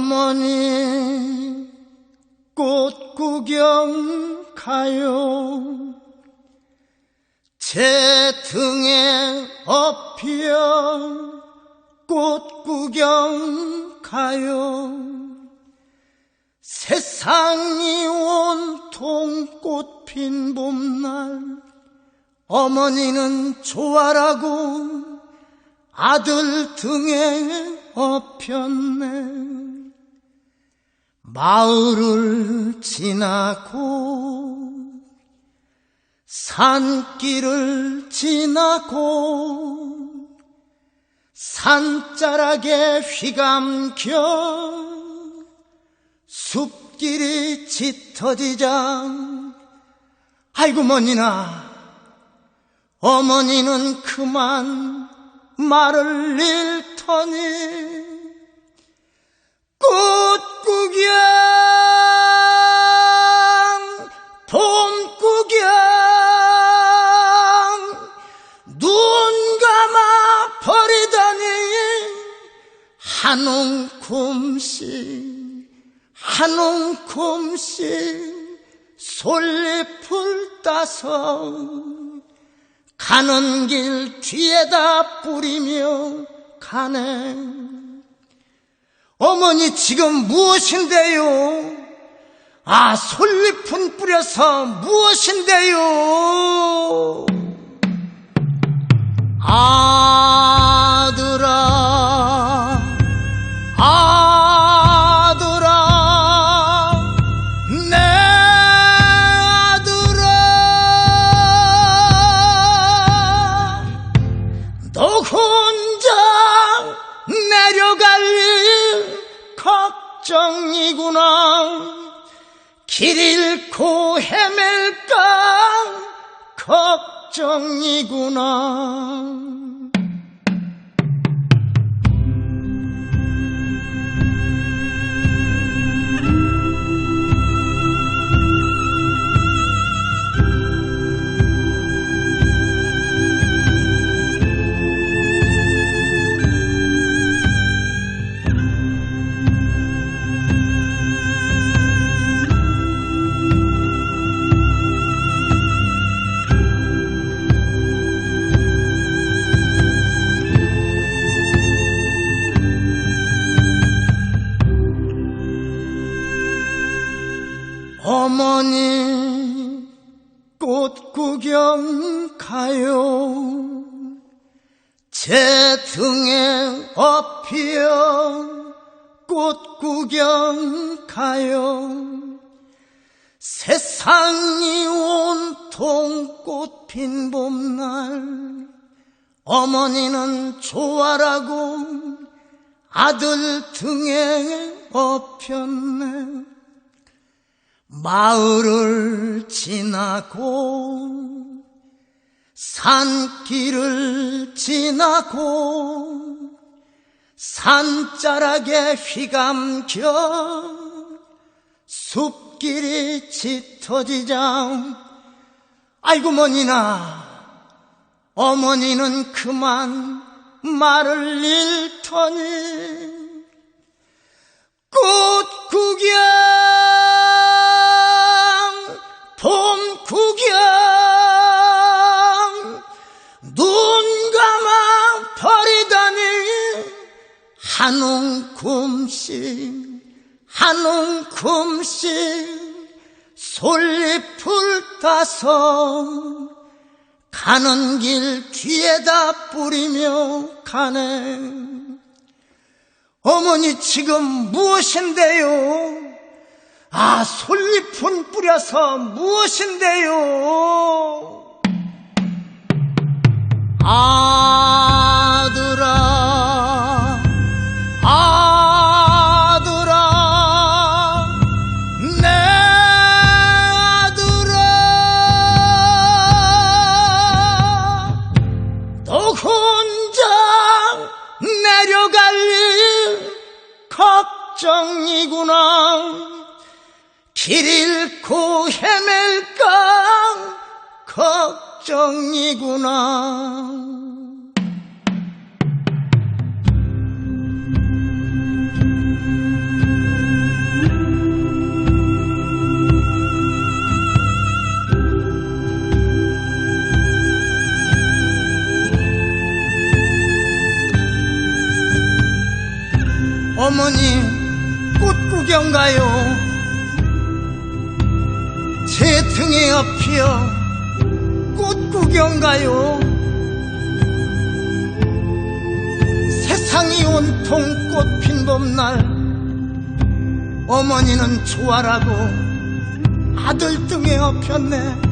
어머니 꽃 구경 가요. 제 등에 업혀 꽃 구경 가요. 세상이 온통 꽃핀 봄날 어머니는 좋아라고 아들 등에 업혔네 마을을 지나고 산길을 지나고 산자락에 휘감겨 숲길이 짙어지자 아이고 머니나 어머니는 그만 말을 잃더니 솔잎을 따서 가는 길 뒤에다 뿌리며 가네. 어머니 지금 무엇인데요? 아, 솔잎은 뿌려서 무엇인데요? 아 걱정이구나. 길 잃고 헤맬까 걱정이구나. 어머니 꽃 구경 가요. 제 등에 업히어 꽃 구경 가요. 세상이 온통 꽃핀 봄날 어머니는 좋아라고 아들 등에 업혔네 마을을 지나고 산길을 지나고 산자락에 휘감겨 숲길이 짙어지자 아이고 머니나 어머니는 그만 말을 잃더니 꽃 구경 구경 눈 감아 버리더니 한 움큼씩 한 움큼씩 솔잎을 따서 가는 길 뒤에다 뿌리며 가네 어머니 지금 무엇인데요? 아, 솔잎은 뿌려서 무엇인데요? 아들아, 아들아, 내 아들아, 너 혼자 내려갈 일 걱정이구나. 길 잃고 헤맬까 걱정이구나. 어머니 꽃 구경 가요 등에 업혀 꽃 구경 가요. 세상이 온통 꽃핀 봄날 어머니는 좋아라고 아들 등에 업혔네